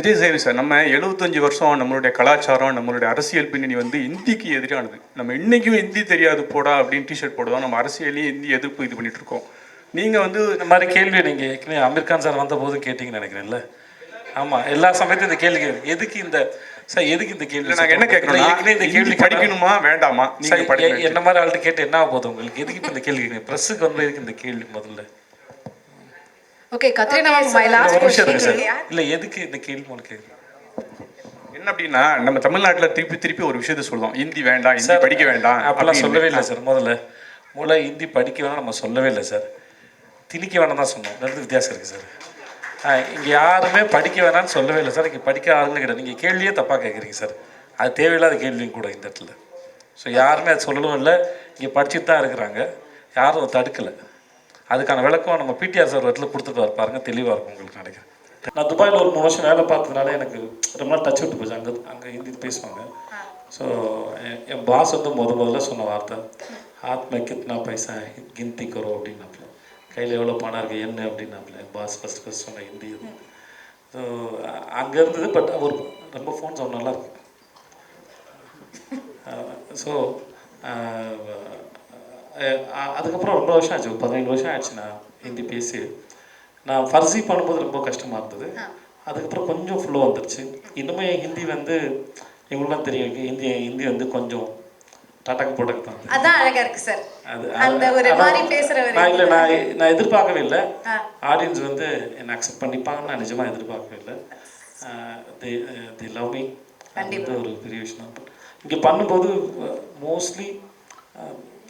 Vijay சேவி sir நம்ம எழுபத்தஞ்சு வருஷம் நம்மளுடைய கலாச்சாரம் நம்மளுடைய அரசியல் பின்னணி வந்து இந்திக்கு எதிரானது. நம்ம இன்னைக்கும் இந்தி தெரியாது போடா அப்படின்னு டிஷர்ட் போடுவோம். நம்ம அரசியலையும் இந்தி எதிர்ப்பு இது பண்ணிட்டு இருக்கோம். நீங்க வந்து இந்த மாதிரி கேள்வி நீங்கள் ஏற்கனவே அமீர் கான் சார் வந்த போது கேட்டீங்கன்னு நினைக்கிறேன்ல. ஆமாம் எல்லா சமயத்தையும் இந்த கேள்வி எதுக்கு இந்த சார் எதுக்கு இந்த கேள்வி இல்ல நாங்க என்ன ஏற்கனவே இந்த கேள்வி படிக்கணுமா வேண்டாமா? சார், என்ன மாதிரி ஆள்கிட்ட கேட்டு என்ன ஆக போகுது உங்களுக்கு? எதுக்கு இப்போ இந்த கேள்வி ப்ரெஸ்ஸுக்கு வந்து எதுக்கு இந்த கேள்வி முதல்ல. Okay Katrina ma'am my last question இல்லை எதுக்கு இந்த கேள்வி உங்களுக்கு கேட்குறீங்க என்ன அப்படின்னா நம்ம தமிழ்நாட்டுல திருப்பி திருப்பி ஒரு விஷயத்த சொல்லுவோம். இந்தி வேண்டாம் இந்தி படிக்க வேண்டாம் அப்பெல்லாம். சொல்லவே இல்லை சார் முதல்ல. முதல்ல ஹிந்தி படிக்க வேணாம் நம்ம சொல்லவே இல்லை சார். திணிக்க வேணாம் தான் சொன்னோம். ரெண்டு வித்தியாசம் இருக்குது சார். இங்கே யாருமே படிக்க வேணாம்னு சொல்லவே இல்லை சார். இங்கே படிக்க ஆளுங்க கிடையாது. நீங்கள் கேள்வியே தப்பாக கேட்குறீங்க சார். அது தேவையில்லாத கேள்வியும் கூட இந்த இடத்துல. ஸோ யாருமே அது சொல்லவும் இல்லை. இங்கே படிச்சுட்டு தான் இருக்கிறாங்க. யாரும் தடுக்கலை. அதுக்கான விளக்கம் நம்ம பிடிஆர் சார் இடத்துல கொடுத்துட்டு பாருங்க தெளிவாக இருக்கும் உங்களுக்கு நினைக்கிறேன். நான் துபாயில் ஒரு மூணு வருஷம் வேலை பார்த்ததுனால எனக்கு ரொம்ப நாள் டச் விட்டு போச்சு. அங்கே அங்கே ஹிந்தி பேசுவாங்க. ஸோ என் பாஸ் வந்து முத முதல்ல சொன்ன வார்த்தை ஆத்ம கித்னா பைசா கிந்தி கரோ அப்படின்னாப்புல. கையில் எவ்வளோ பணம் இருக்குது என்ன அப்படின்னாப்புல. என் பாஸ் ஃபஸ்ட் ஃபஸ்ட் சொன்ன ஹிந்தி ஸோ அங்கே இருந்தது பட் அவர் ரொம்ப ஃபோன் சவுண்ட் நல்லாயிருக்கு ஸோ அதுக்கப்புறம் ரொம்ப வருஷம் ஆச்சு. பதினேழு வருஷம் ஆச்சு நான் ஹிந்தி பேசி. நான் ஃபர்ஸி பண்ணும்போது ரொம்ப கஷ்டமாக இருந்தது. அதுக்கப்புறம் கொஞ்சம் ஃப்ளோ வந்துருச்சு. இன்னுமே ஹிந்தி வந்து இவங்களுக்குலாம் தெரியும் ஹிந்தி ஹிந்தி வந்து கொஞ்சம் டாட்டாக்கு போட்டக்கு தான். அதான் அழகா இருக்கு சார். அது அந்த ஒரு மாதிரி பேசுற ஒரு நான் இல்லை நான் நான் எதிர்பார்க்கவே இல்லை. ஆடியன்ஸ் வந்து என்னை அக்செப்ட் பண்ணிப்பாங்கன்னு நான் நிஜமாக எதிர்பார்க்கவே இல்லை. தி தி லவ் மீ வந்து ஒரு பெரிய விஷயம் இங்கே பண்ணும்போது மோஸ்ட்லி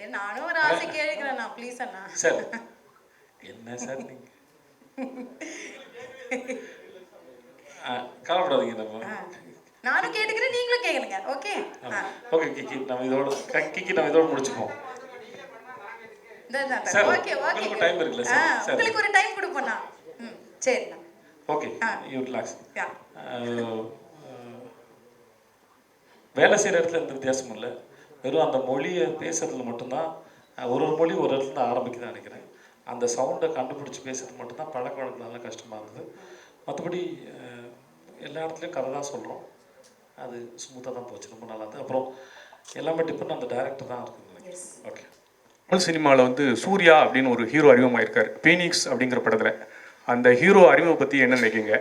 சரி நானும் ஒரு ஆசை கேட்கிறேன் நான் ப்ளீஸ் அண்ணா. சார் என்ன சார் நீங்க? கவலைப்படாதீங்க நம்ம நானும் கேட்டுக்கிறேன் நீங்களும் கேளுங்க. ஓகே ஓகே கிக்கி நம்ம இதோட கிக்கி நம்ம இதோட முடிச்சுப்போம் உங்களுக்கு time இருக்குல்ல. உங்களுக்கு ஒரு டைம் கொடுப்போண்ணா ம் சரிண்ணா. Okay you. ரிலாக்ஸ் வேலை செய்கிற இடத்துல எந்த வித்தியாசமும் இல்லை? வெறும் அந்த மொழியை பேசுறதுல மட்டும்தான் ஒரு ஒரு மொழி ஒரு இடத்துல தான் ஆரம்பிக்குதுன்னு நினைக்கிறேன். அந்த சவுண்டை கண்டுபிடிச்சி பேசுறது மட்டும்தான் பழக்க வழக்கம்னால கஷ்டமாக இருந்தது. மற்றபடி எல்லா இடத்துலையும் கதை தான் சொல்கிறோம் அது ஸ்மூத்தாக தான் போச்சு ரொம்ப நல்லா இருந்தது. அப்புறம் எல்லாமே டிபெண்ட் அந்த டேரக்டர் தான் இருக்குது நினைக்கிறேன். ஓகே தமிழ் சினிமாவில் வந்து சூர்யா அப்படின்னு ஒரு ஹீரோ அறிமுகமாயிருக்காரு. பீனிக்ஸ் அப்படிங்கிற படத்தில். அந்த ஹீரோ அறிமுகம் பற்றி என்ன நினைக்கிங்க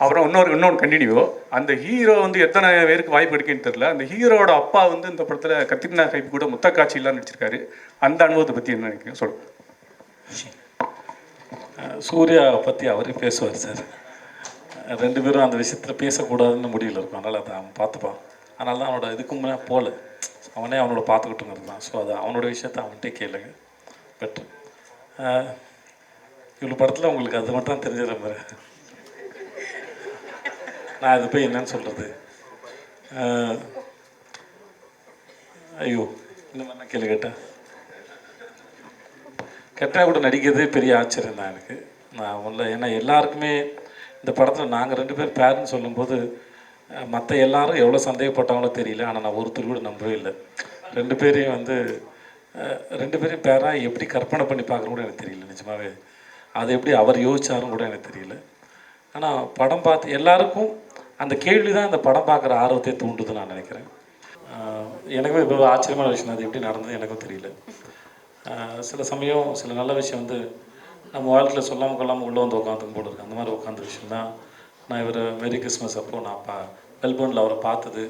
அப்புறம் இன்னொரு இன்னொன்று கண்டினியூ அந்த ஹீரோ வந்து எத்தனை பேருக்கு வாய்ப்பு இருக்குன்னு தெரில அந்த ஹீரோட அப்பா வந்து இந்த படத்தில் கத்திரினா கைப் கூட முத்த காட்சியெல்லாம் நடிச்சிருக்காரு. அந்த அனுபவத்தை பற்றி என்ன நினைக்கிறீங்க? சொல்லுங்கள் சூர்யா பற்றி அவரே பேசுவார் சார் ரெண்டு பேரும் அந்த விஷயத்தில் பேசக்கூடாதுன்னு முடிவில் இருக்கும். அதனால் அதை அவன் பார்த்துப்பான். அதனால தான் அவனோட இதுக்கு முன்னே போகல அவனே அவனோட பார்த்துக்கிட்டுங்கிறது தான் ஸோ அது அவனோட விஷயத்த அவன்கிட்டே கேளுங்க. பெட்ரு இவ்வளோ படத்தில் உங்களுக்கு அது மட்டும் தான் தெரிஞ்சிடற மாதிரி. நான் அது போய் என்னன்னு சொல்கிறது ஐயோ இந்த மாதிரி கேள்வி கேட்டேன். கெட்டா கூட நடிக்கிறதே பெரிய ஆச்சரியம் தான் எனக்கு. நான் உள்ள ஏன்னா எல்லாருக்குமே இந்த படத்தில் நாங்கள் ரெண்டு பேர் பேருன்னு சொல்லும்போது மற்ற எல்லாரும் எவ்வளோ சந்தேகப்பட்டாங்களோ தெரியல. ஆனால் நான் ஒருத்தர் கூட நம்பவே இல்லை. ரெண்டு பேரையும் வந்து ரெண்டு பேரையும் பேராக எப்படி கற்பனை பண்ணி பார்க்குறோம் கூட எனக்கு தெரியல நிஜமாவே. அதை எப்படி அவர் யோசிச்சாரும் கூட எனக்கு தெரியல. ஆனால் படம் பார்த்து எல்லாருக்கும் அந்த கேள்வி தான் இந்த படம் பார்க்குற ஆர்வத்தை தூண்டுதுன்னு நான் நினைக்கிறேன். எனக்கும் இப்போ ஆச்சரியமான விஷயம் அது எப்படி நடந்தது எனக்கும் தெரியல. சில சமயம் சில நல்ல விஷயம் வந்து நம்ம வாழ்க்கையில் சொல்லாமல் கொள்ளாமல் உள்ளே வந்து உட்காந்துக்கும் போல இருக்குது அந்த மாதிரி உட்காந்த விஷயம் தான் நான் இவர் மேரி கிறிஸ்மஸ் அப்போ நான் பா மெல்போர்னில் அவரை பார்த்தது.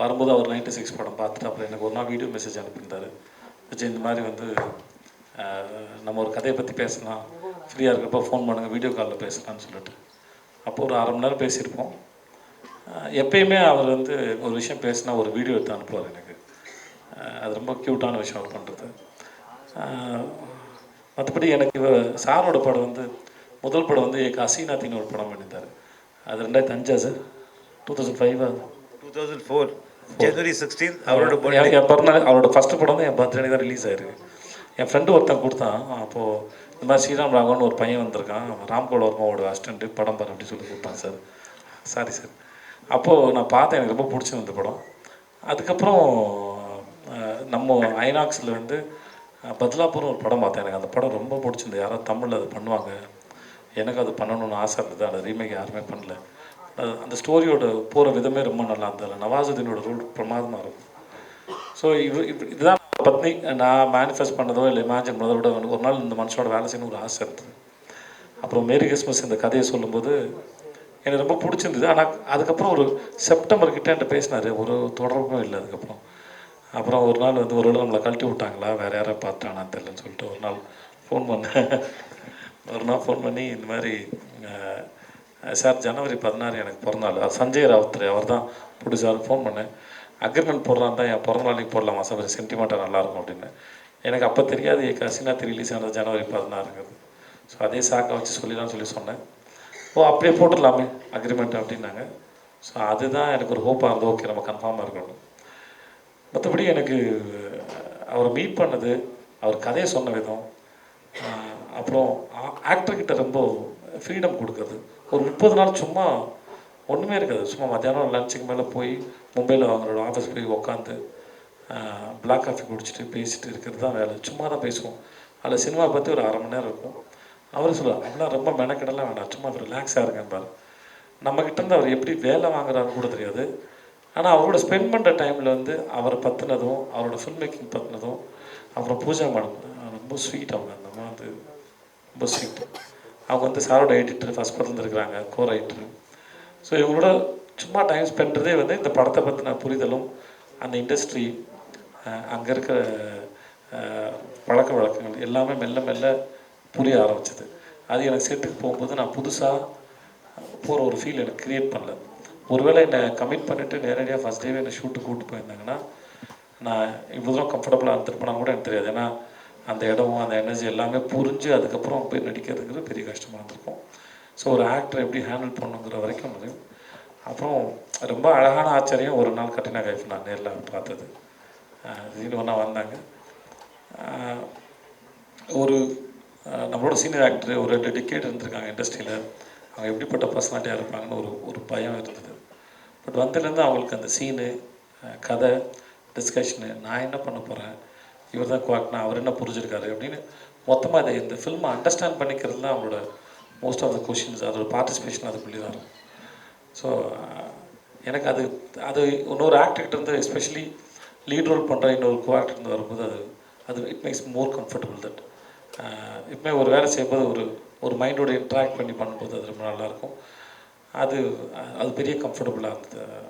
வரும்போது அவர் நைன்டி சிக்ஸ் படம் பார்த்துட்டு அப்புறம் எனக்கு ஒரு நாள் வீடியோ மெசேஜ் அனுப்பியிருந்தார். விஜய் இந்த மாதிரி வந்து நம்ம ஒரு கதையை பற்றி பேசலாம். ஃப்ரீயாக இருக்கிறப்ப ஃபோன் பண்ணுங்கள் வீடியோ காலில் பேசலாம்னு சொல்லிட்டு. அப்போ ஒரு அரை மணி நேரம் பேசியிருப்போம். எப்பயுமே அவர் வந்து ஒரு விஷயம் பேசினா ஒரு வீடியோ எடுத்து அனுப்புவார் எனக்கு. அது ரொம்ப க்யூட்டான விஷயம் அவர் பண்ணுறது மற்றபடி எனக்கு சாரோட படம் வந்து முதல் படம் வந்து ஏக அசீனாத்தின்னு ஒரு படம் பண்ணியிருந்தார். அது ரெண்டாயிரத்தி அஞ்சா sir? Two thousand five two thousand four January sixteen அவரோட என் பர்த்டே என் பிறந்தநாள் அவரோட ஃபஸ்ட்டு படம் தான் என் பர்த்டே தான் ரிலீஸ் ஆயிருக்கு. என் ஃப்ரெண்டு ஒருத்தன் கொடுத்தான். அப்போது இந்த மாதிரி ஸ்ரீராம் ராகவன் ஒரு பையன் வந்திருக்கான். ராம்கோல் வர்மாவோட அசிஸ்டண்ட்டு படம் பாரு அப்படி சொல்லி கொடுத்தான் சார். சாரி சார் அப்போது நான் பார்த்தேன் எனக்கு ரொம்ப பிடிச்சிருந்த படம். அதுக்கப்புறம் நம்ம ஐநாக்ஸில் வந்து பத்லாபுரம் ஒரு படம் பார்த்தேன். எனக்கு அந்த படம் ரொம்ப பிடிச்சிருந்தது. யாராவது தமிழில் அது பண்ணுவாங்க. எனக்கு அது பண்ணணும்னு ஆசை இருந்தது. அந்த ரீமேக் யாருமே பண்ணல. அது- அந்த ஸ்டோரியோட போகிற விதமே ரொம்ப நல்லா இருந்தது. நவாசுதீனோட ரோல் பிரமாதமாக இருக்கும். ஸோ இவ் இது இதுதான் பத்னி நான் மேனிஃபெஸ்ட் பண்ணதோ இல்லை இமேஜின் பண்ணதோ விட எனக்கு ஒரு நாள் இந்த மனுஷனோட வேலை செய்யணும் ஒரு ஆசை இருந்தது. அப்புறம் மேரி கிறிஸ்மஸ் இந்த கதையை சொல்லும்போது எனக்கு ரொம்ப பிடிச்சிருந்தது. ஆனால் அதுக்கப்புறம் ஒரு செப்டம்பர் கிட்ட என்கிட்ட பேசினார். ஒரு தொடர்பும் இல்லை அதுக்கப்புறம். அப்புறம் ஒரு நாள் வந்து ஒரு நாள் நம்மளை கழட்டி விட்டாங்களா? வேறு யாரை பார்த்தானா தெரிலன்னு சொல்லிட்டு ஒரு நாள் ஃபோன் பண்ணேன் ஒரு நாள் ஃபோன் பண்ணி இந்த மாதிரி சார் ஜனவரி பதினாறு எனக்கு பிறந்தாள் அது சஞ்சய் ராவுத்ரே அவர் தான் பிடிச்சாரு ஃபோன் பண்ணேன். அக்ரிமெண்ட் போடுறான் தான் என் பிறந்த நாளைக்கு போடலாமா? சார் சென்டிமெண்ட்டாக நல்லாயிருக்கும் அப்படின்னு. எனக்கு அப்போ தெரியாது கசினா ரிலீஸ் ஆனது ஜனவரி பதினாறுங்கிறது. ஸோ அதே சாக்கை வச்சு சொல்லிடலாம்னு சொல்லி சொன்னேன். ஓ அப்படியே போட்டுடலாமே அக்ரிமெண்ட் அப்படின்னாங்க. ஸோ அதுதான் எனக்கு ஒரு ஹோப்பாக இருந்தது. ஓகே நம்ம கன்ஃபார்மாக இருக்கணும். மற்றபடி எனக்கு அவரை மீட் பண்ணது அவர் கதையை சொன்ன விதம் அப்புறம் ஆக்டர்கிட்ட ரொம்ப ஃப்ரீடம் கொடுக்குறது. ஒரு முப்பது நாள் சும்மா ஒன்றுமே இருக்காது. சும்மா மத்தியானம் லஞ்சுக்கு மேலே போய் மும்பையில் அவங்களோட ஆஃபீஸ் போய் உட்காந்து பிளாக் காஃபி குடிச்சிட்டு பேசிட்டு இருக்கிறது தான் வேலை. சும்மா தான் பேசுவோம். அதில் சினிமா பற்றி ஒரு அரை மணி நேரம் இருக்கும். அவர் சொல்லுவார் அப்படிலாம் ரொம்ப மெனக்கெடலாம் வேண்டாம். சும்மா ரிலாக்ஸாக இருக்கேன் பாரு. நம்மக்கிட்ட இருந்து அவர் எப்படி வேலை வாங்குறாருன்னு கூட தெரியாது. ஆனால் அவரோட ஸ்பெண்ட் பண்ணுற டைமில் வந்து அவரை பற்றினதும் அவரோட ஃபில்ம் மேக்கிங் பற்றினதும் அப்புறம் பூஜா மேடம் ரொம்ப ஸ்வீட் அவங்க. அந்த அம்மா வந்து ரொம்ப ஸ்வீட் அவங்க வந்து சாரோட எடிட்டர் ஃபஸ்ட் படத்தில் இருக்கிறாங்க கோ ரைட்டர் ஸோ இவங்களோட சும்மா டைம் ஸ்பெண்ட்றதே வந்து இந்த படத்தை பற்றின புரிதலும் அந்த இண்டஸ்ட்ரி அங்கே இருக்கிற பழக்க வழக்கங்கள் எல்லாமே மெல்ல மெல்ல புரிய ஆரம்பிச்சது. அது எனக்கு செட்டுக்கு போகும்போது நான் புதுசாக போகிற ஒரு ஃபீல் எனக்கு க்ரியேட் பண்ணல. ஒருவேளை என்னை கமிட் பண்ணிவிட்டு நேரடியாக ஃபஸ்ட் டேவே என்னை ஷூட்டு கூப்பிட்டு போயிருந்தாங்கன்னா நான் இவ்வளோ தூரம் கம்ஃபர்டபுளாக இருந்திருப்பேனா கூட எனக்கு தெரியாது. ஏன்னா அந்த இடம் அந்த எனர்ஜி எல்லாமே புரிஞ்சு அதுக்கப்புறம் போய் நடிக்கிறதுங்கிறது பெரிய கஷ்டமாக இருந்திருக்கும். ஸோ ஒரு ஆக்டர் எப்படி ஹேண்டில் பண்ணுங்கிற வரைக்கும் முடியும் அப்புறம் ரொம்ப அழகான ஆச்சரியம் ஒரு நாள் கட்டினா கைஃப் நான் நேரில் பார்த்தது. திடீர்னு ஒன்றா வந்தாங்க. ஒரு நம்மளோட சீனியர் ஆக்டர் ஒரு ரெண்டு டிக்கெட் இருந்திருக்காங்க இண்டஸ்ட்ரியில் அவங்க எப்படிப்பட்ட பர்சனாலிட்டியாக இருப்பாங்கன்னு ஒரு ஒரு பயம் இருந்தது. பட் வந்ததுலேருந்து அவங்களுக்கு அந்த சீனு கதை டிஸ்கஷனு நான் என்ன பண்ண போகிறேன் இவர் தான் குவாக்னா அவர் என்ன புரிஞ்சிருக்காரு? அப்படின்னு மொத்தமாக இதை இந்த ஃபில்மை அண்டர்ஸ்டாண்ட் பண்ணிக்கிறது தான் அவங்களோட மோஸ்ட் ஆஃப் த கொஷின்ஸ் அதோட பார்ட்டிசிபேஷன் அதுக்குள்ளே தான். இருக்கும் ஸோ எனக்கு அது அது இன்னொரு ஆக்டர்கிட்ட இருந்து எஸ்பெஷலி லீட் ரோல் பண்ணுற இன்னொரு கோ இருந்து வரும்போது அது அது it makes more comfortable that எப்பவுமே ஒரு வேலை செய்யும்போது ஒரு ஒரு மைண்டோட இன்ட்ராக்ட் பண்ணி பண்ணும்போது அது ரொம்ப நல்லாயிருக்கும் அது அது பெரிய கம்ஃபர்டபுளாக இருந்தது.